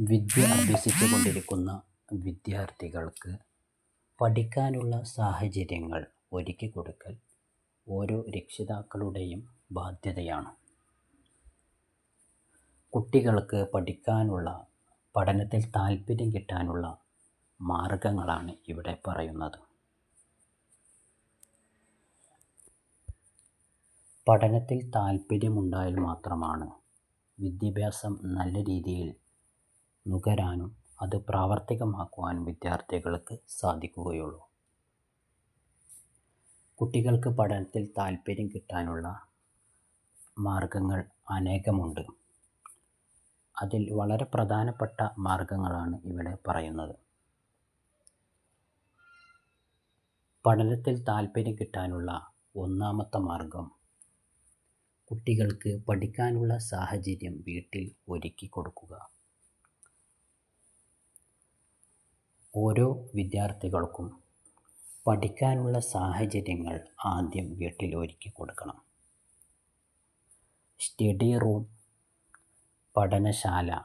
വിദ്യ അഭ്യസിച്ചുകൊണ്ടിരിക്കുന്ന വിദ്യാർത്ഥികൾക്ക് പഠിക്കാനുള്ള സാഹചര്യങ്ങൾ ഒരുക്കി കൊടുക്കൽ ഓരോ രക്ഷിതാക്കളുടെയും ബാധ്യതയാണ്. കുട്ടികൾക്ക് പഠിക്കാനുള്ള പഠനത്തിൽ താല്പര്യം കിട്ടാനുള്ള മാർഗങ്ങളാണ് ഇവിടെ പറയുന്നത്. പഠനത്തിൽ താല്പര്യമുണ്ടായാൽ മാത്രമാണ് വിദ്യാഭ്യാസം നല്ല രീതിയിൽ നുകരാനും അത് പ്രാവർത്തികമാക്കുവാനും വിദ്യാർത്ഥികൾക്ക് സാധിക്കുകയുള്ളൂ. കുട്ടികൾക്ക് പഠനത്തിൽ താല്പര്യം കിട്ടാനുള്ള മാർഗങ്ങൾ അനേകമുണ്ട്. അതിൽ വളരെ പ്രധാനപ്പെട്ട മാർഗങ്ങളാണ് ഇവിടെ പറയുന്നത്. പഠനത്തിൽ താല്പര്യം കിട്ടാനുള്ള ഒന്നാമത്തെ മാർഗം കുട്ടികൾക്ക് പഠിക്കാനുള്ള സാഹചര്യം വീട്ടിൽ ഒരുക്കി കൊടുക്കുക. ഓരോ വിദ്യാർത്ഥികൾക്കും പഠിക്കാനുള്ള സാഹചര്യങ്ങൾ ആദ്യം വീട്ടിൽ ഒരുക്കി കൊടുക്കണം. സ്റ്റഡി റൂം പഠനശാല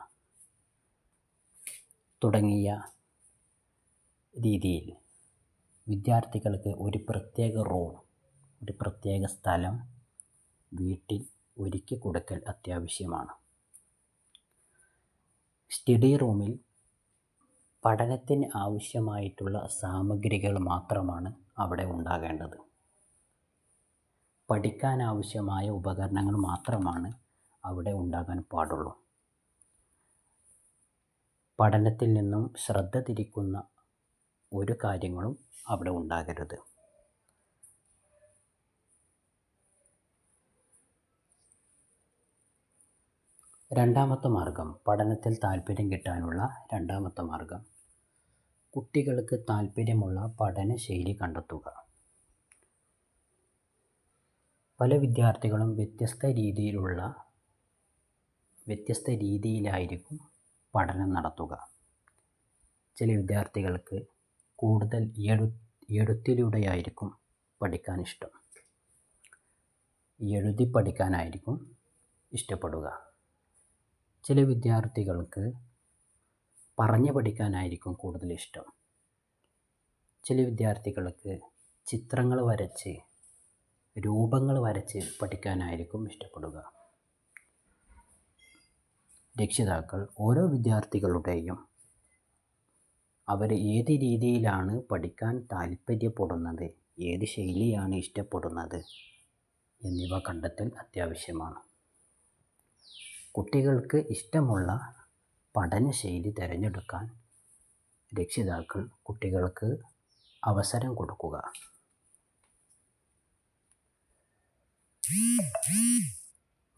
തുടങ്ങിയ രീതിയിൽ വിദ്യാർത്ഥികൾക്ക് ഒരു പ്രത്യേക റൂം ഒരു പ്രത്യേക സ്ഥലം വീട്ടിൽ ഒരുക്കി കൊടുക്കൽ അത്യാവശ്യമാണ്. സ്റ്റഡി റൂമിൽ പഠനത്തിന് ആവശ്യമായിട്ടുള്ള സാമഗ്രികൾ മാത്രമാണ് അവിടെ ഉണ്ടാകേണ്ടത്. പഠിക്കാൻ ആവശ്യമായ ഉപകരണങ്ങൾ മാത്രമാണ് അവിടെ ഉണ്ടാകാൻ പാടുള്ളൂ. പഠനത്തിൽ നിന്നും ശ്രദ്ധ തിരിക്കുന്ന ഒരു കാര്യങ്ങളും അവിടെ ഉണ്ടാകരുത്. രണ്ടാമത്തെ മാർഗം പഠനത്തിൽ താല്പര്യം കിട്ടാനുള്ള രണ്ടാമത്തെ മാർഗം. കുട്ടികൾക്ക് താല്പര്യമുള്ള പഠനശൈലി കണ്ടെത്തുക. പല വിദ്യാർത്ഥികളും വ്യത്യസ്ത രീതിയിലുള്ള വ്യത്യസ്ത രീതിയിലായിരിക്കും പഠനം നടത്തുക. ചില വിദ്യാർത്ഥികൾക്ക് കൂടുതൽ എഴു എഴുത്തിലൂടെയായിരിക്കും പഠിക്കാൻ ഇഷ്ടം. എഴുതി പഠിക്കാനായിരിക്കും ഇഷ്ടപ്പെടുക. ചില വിദ്യാർത്ഥികൾക്ക് പറഞ്ഞു പഠിക്കാനായിരിക്കും കൂടുതൽ ഇഷ്ടം. ചില വിദ്യാർത്ഥികൾക്ക് ചിത്രങ്ങൾ വരച്ച് രൂപങ്ങൾ വരച്ച് പഠിക്കാനായിരിക്കും ഇഷ്ടപ്പെടുക. രക്ഷിതാക്കൾ ഓരോ വിദ്യാർത്ഥികളുടെയും അവർ ഏത് രീതിയിലാണ് പഠിക്കാൻ താല്പര്യപ്പെടുന്നത് ഏത് ശൈലിയാണ് ഇഷ്ടപ്പെടുന്നത് എന്നിവ കണ്ടെത്തൽ അത്യാവശ്യമാണ്. കുട്ടികൾക്ക് ഇഷ്ടമുള്ള പഠനശൈലി തിരഞ്ഞെടുക്കാൻ രക്ഷിതാക്കൾ കുട്ടികൾക്ക് അവസരം കൊടുക്കുക.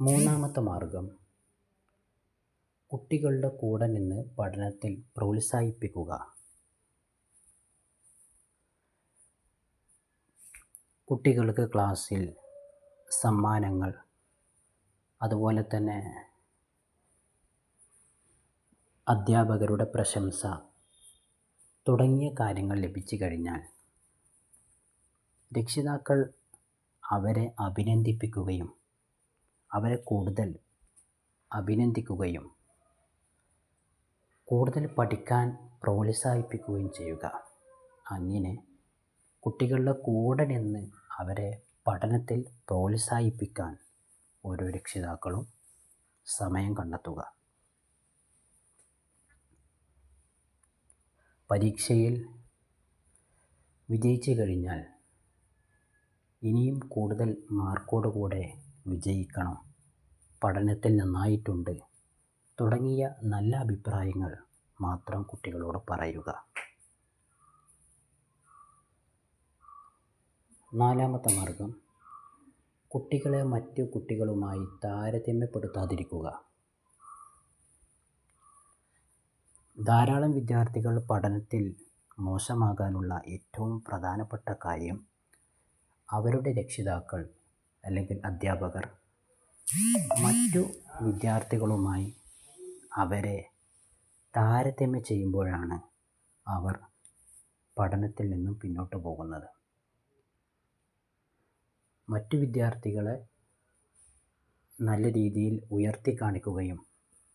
മൂന്നാമത്തെ മാർഗം കുട്ടികളുടെ കൂടെ നിന്ന് പഠനത്തിൽ പ്രോത്സാഹിപ്പിക്കുക. കുട്ടികൾക്ക് ക്ലാസ്സിൽ സമ്മാനങ്ങൾ അതുപോലെ തന്നെ അധ്യാപകരുടെ പ്രശംസ. തുടങ്ങിയ കാര്യങ്ങൾ ലഭിച്ചു കഴിഞ്ഞാൽ രക്ഷിതാക്കൾ അവരെ അഭിനന്ദിപ്പിക്കുകയും അവരെ കൂടുതൽ അഭിനന്ദിക്കുകയും കൂടുതൽ പഠിക്കാൻ പ്രോത്സാഹിപ്പിക്കുകയും ചെയ്യുക. അങ്ങനെ കുട്ടികളുടെ കൂടെ നിന്ന് അവരെ പഠനത്തിൽ പ്രോത്സാഹിപ്പിക്കാൻ ഓരോ രക്ഷിതാക്കളും സമയം കണ്ടെത്തുക. പരീക്ഷയിൽ വിജയിച്ചു കഴിഞ്ഞാൽ ഇനിയും കൂടുതൽ മാർക്കോടുകൂടെ വിജയിക്കണം. പഠനത്തിൽ നന്നായിട്ടുണ്ട്. തുടങ്ങിയ നല്ല അഭിപ്രായങ്ങൾ മാത്രം കുട്ടികളോട് പറയുക. നാലാമത്തെ മാർഗം കുട്ടികളെ മറ്റു കുട്ടികളുമായി താരതമ്യപ്പെടുത്താതിരിക്കുക. ധാരാളം വിദ്യാർത്ഥികൾ പഠനത്തിൽ മോശമാകാനുള്ള ഏറ്റവും പ്രധാനപ്പെട്ട കാര്യം അവരുടെ രക്ഷിതാക്കൾ അല്ലെങ്കിൽ അധ്യാപകർ. മറ്റു വിദ്യാർത്ഥികളുമായി അവരെ താരതമ്യം ചെയ്യുമ്പോഴാണ് അവർ പഠനത്തിൽ നിന്നും പിന്നോട്ട് പോകുന്നത്. മറ്റു വിദ്യാർത്ഥികളെ നല്ല രീതിയിൽ ഉയർത്തി കാണിക്കുകയും